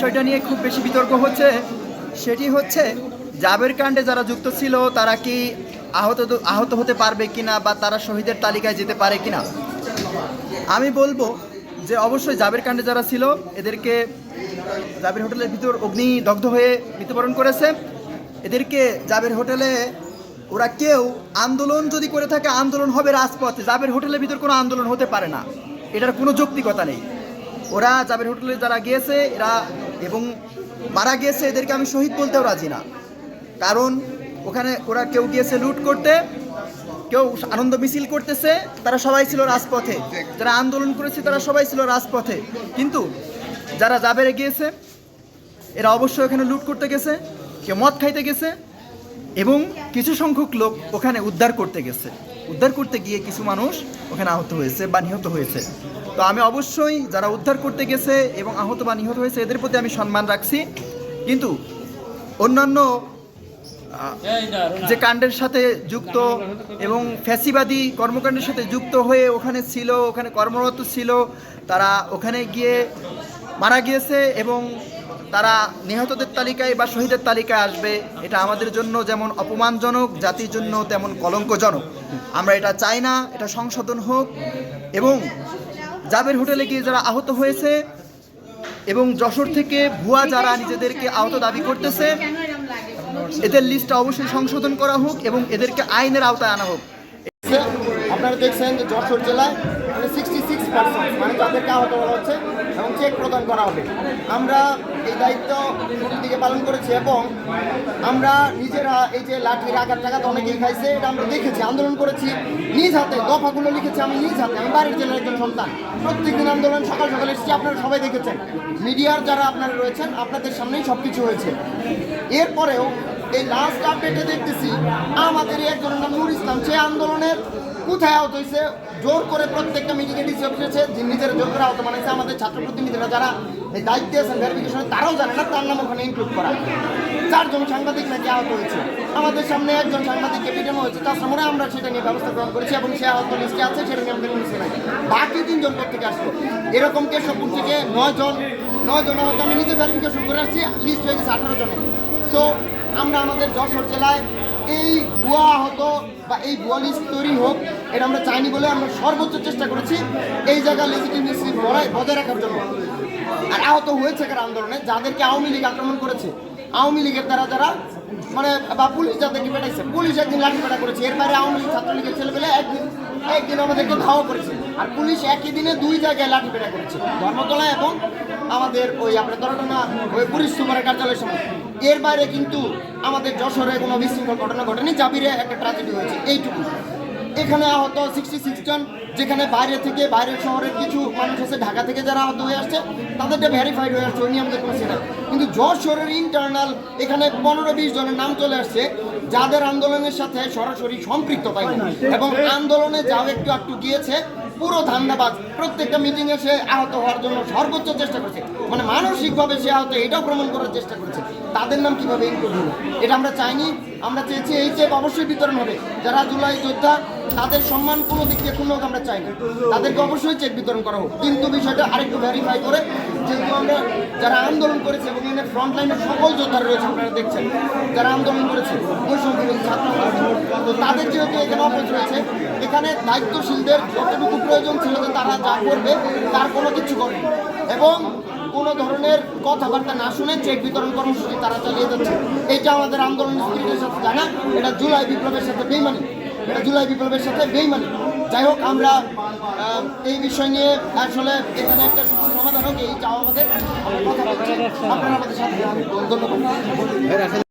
বিষয়টা নিয়ে খুব বেশি বিতর্ক হচ্ছে। সেটি হচ্ছে, জাবের কাণ্ডে যারা যুক্ত ছিল, তারা কি আহত আহত হতে পারবে কিনা বা তারা শহীদের তালিকায় যেতে পারে কিনা? আমি বলব যে অবশ্যই জাবের কাণ্ডে যারা ছিল, এদেরকে জাবের হোটেলের ভিতর অগ্নি দগ্ধ হয়ে মৃত্যুবরণ করেছে। এদেরকে জাবের হোটেলে, ওরা কেউ আন্দোলন যদি করে থাকে, আন্দোলন হবে রাজপথে। জাবের হোটেলের ভিতর কোনো আন্দোলন হতে পারে না। এটার কোনো যৌক্তিকতা নেই। ওরা জাবের হোটেলে যারা গিয়েছে, এরা এবং মারা গিয়েছে এদেরকে আমি শহীদ বলতেও রাজি না। কারণ ওখানে ওরা কেউ গিয়েছে লুট করতে, কেউ আনন্দ মিছিল করতেছে, তারা সবাই ছিল রাজপথে। যারা আন্দোলন করেছে, তারা সবাই ছিল রাজপথে। কিন্তু যারা জাবেরে গিয়েছে, এরা অবশ্যই ওখানে লুট করতে গেছে, কেউ মদ খাইতে গেছে এবং কিছু সংখ্যক লোক ওখানে উদ্ধার করতে গেছে। উদ্ধার করতে গিয়ে কিছু মানুষ ওখানে আহত হয়েছে বা নিহত হয়েছে। তো আমি অবশ্যই যারা উদ্ধার করতে গেছে এবং আহত বা নিহত হয়েছে, এদের প্রতি আমি সম্মান রাখছি। কিন্তু অন্যান্য যে কাণ্ডের সাথে যুক্ত এবং ফ্যাসিবাদী কর্মকাণ্ডের সাথে যুক্ত হয়ে ওখানে ছিল, ওখানে কর্মরত ছিল, তারা ওখানে গিয়ে মারা গিয়েছে এবং তারা নিহতদের তালিকায় বা শহীদের তালিকায় আসবে, এটা আমাদের জন্য যেমন অপমানজনক, জাতির জন্য তেমন কলঙ্কজনক। আমরা এটা চাই না, এটা সংশোধন হোক এবং জাবের হোটেলে গিয়ে যারা আহত হয়েছে এবং যশোর থেকে ভুয়া যারা নিজেদেরকে আহত দাবি করতেছে, এদের লিস্টটা অবশ্যই সংশোধন করা হোক এবং এদেরকে আইনের আওতায় আনা হোক। আপনারা দেখছেন যে যশোর জেলায় সিক্সটি সিক্স পার্সেন্ট মানে যাদেরকে আহত করা হচ্ছে এবং চেক প্রদান করা হবে। আমরা এই দায়িত্ব দিকে পালন করেছে এবং আমরা নিজেরা এই যে লাঠির আঘাত টাঘাত অনেকেই খাইছে, এটা আমরা দেখেছি, আন্দোলন করেছি। নিজ হাতে দফাগুলো লিখেছি আমি, নিজ হাতে। আমি বাড়ির জেলার একজন সন্তান। প্রত্যেকদিন আন্দোলন, সকাল সকাল এসেছি, আপনারা সবাই দেখেছেন। মিডিয়ার যারা আপনারা রয়েছেন, আপনাদের সামনেই সব কিছু হয়েছে। এরপরেও এই লাস্ট আপডেটে দেখতেছি আমাদেরই একজনের নাম নুর ইসলাম। সে আন্দোলনের কোথায় আহত হয়েছে? জোর করে প্রত্যেকটা মিটিংয়ে ডিসি অফিসেছে যে নিজের জোর করে আহত বানাইছে আমাদের ছাত্র প্রতিনিধিরা যারা এই দায়িত্বে আছেন ভেরিফিকেশনে তারাও জানে না, তার নাম ওখানে ইনক্লুড করা। চারজন সাংবাদিক নাকি আহত হয়েছে। আমাদের সামনে একজন সাংবাদিককে পিটানো হয়েছে, তার সামনে আমরা সেটা নিয়ে ব্যবস্থা গ্রহণ করেছি এবং সে আহত লিস্টে আছে, সেটা নিয়ে আমাদের লিস্টে নাই। বাকি তিনজন থেকে আসলো? এরকম কেশবপুর থেকে নয় জন নয় জন আহত আমি নিজে ভেরিফিকেশন করে আসছি লিস্ট হয়ে গেছে আঠারো জনের। সো আমরা আমাদের যশোর জেলায় এই ভুয়া আহত বা এই ভুয়া লিস্ট তৈরি হোক, এটা আমরা চাইনি বলে আমরা সর্বোচ্চ চেষ্টা করেছি এই জায়গা লেজিটিমেসি বজায় রাখার জন্য। আর আহত হয়েছে কার আন্দোলনে? যাদেরকে আওয়ামী লীগ আক্রমণ করেছে। আওয়ামী লীগের দ্বারা যারা মানে বা পুলিশ যাদেরকে পেটাইছে পুলিশ একদিন লাঠি পেটা করেছে। এর বাইরে আওয়ামী লীগ ছাত্রলীগের ছেলেপেলে একদিন একদিন আমাদেরকে ধাওয়া করেছে। আর পুলিশ একই দিনে দুই জায়গায় লাঠি পেটা করেছে। ধর্মতলা এবং আমাদের ওই আপনার দরটনা ওই পুলিশ সুপারের কার্যালয়ের সামনে। এর বাইরে কিন্তু আমাদের যশোরে কোনো বিশৃঙ্খল ঘটনা ঘটেনি, জাবিরে একটা ট্রাজেডি হয়েছে এইটুকু এখানে আহত সিক্সটি সিক্স জন, যেখানে বাইরে থেকে বাইরের শহরের কিছু মানুষ আছে, ঢাকা থেকে যারা আহত হয়ে আসছে, তাদেরটা ভেরিফাইড হয়ে আসছে, ওই নিয়ে আমাদের কোনো সেটা কিন্তু যশোরের ইন্টারনাল এখানে পনেরো বিশ জনের নাম চলে আসছে যাদের আন্দোলনের সাথে সরাসরি সম্পৃক্ততা নেই। এবং আন্দোলনে যাও একটু একটু গিয়েছে পুরো ধান্দাবাজ প্রত্যেকটা মিটিংয়ে সে আহত হওয়ার জন্য সর্বোচ্চ চেষ্টা করছে। মানে মানসিকভাবে সে আহত এটাও প্রমাণ করার চেষ্টা করছে। তাদের নাম কীভাবে ইনক্লুড হলো? এটা আমরা চাইনি আমরা চেয়েছি এই চেক অবশ্যই বিতরণ হবে। যারা জুলাই যোদ্ধা তাদের সম্মান কোনো দিক দিয়ে কোনো আমরা চাই না তাদেরকে অবশ্যই চেক বিতরণ করা হোক। কিন্তু বিষয়টা আরেকটু ভেরিফাই করে যেহেতু আমরা যারা আন্দোলন করেছে এবং এখানে ফ্রন্ট লাইনের সকল যোদ্ধারা রয়েছে আপনারা দেখছেন যারা আন্দোলন করেছে বৈষম্য ছাত্র তো তাদের যেহেতু এখানে অপোজ রয়েছে, এখানে দায়িত্বশীলদের যতটুকু প্রয়োজন ছিল যে তারা যা করবে, তার কোনো কিছু করেনি এবং কোনো ধরনের কথাবার্তা না শুনে চেক বিতরণ কর্মসূচি তারা চালিয়ে যাচ্ছে। এইটা আমাদের আন্দোলন স্পিরিটের সাথে জানা এটা জুলাই বিপ্লবের সাথে বেইমানি। এটা জুলাই বিপ্লবের সাথে বেইমানি। যাই হোক, আমরা এই বিষয় নিয়ে আসলে এখানে একটা সমাধান হোক, এই চাওয়া আমাদের। কথা বলছি। আপনারা আমাদের সাথে ধন্যবাদ।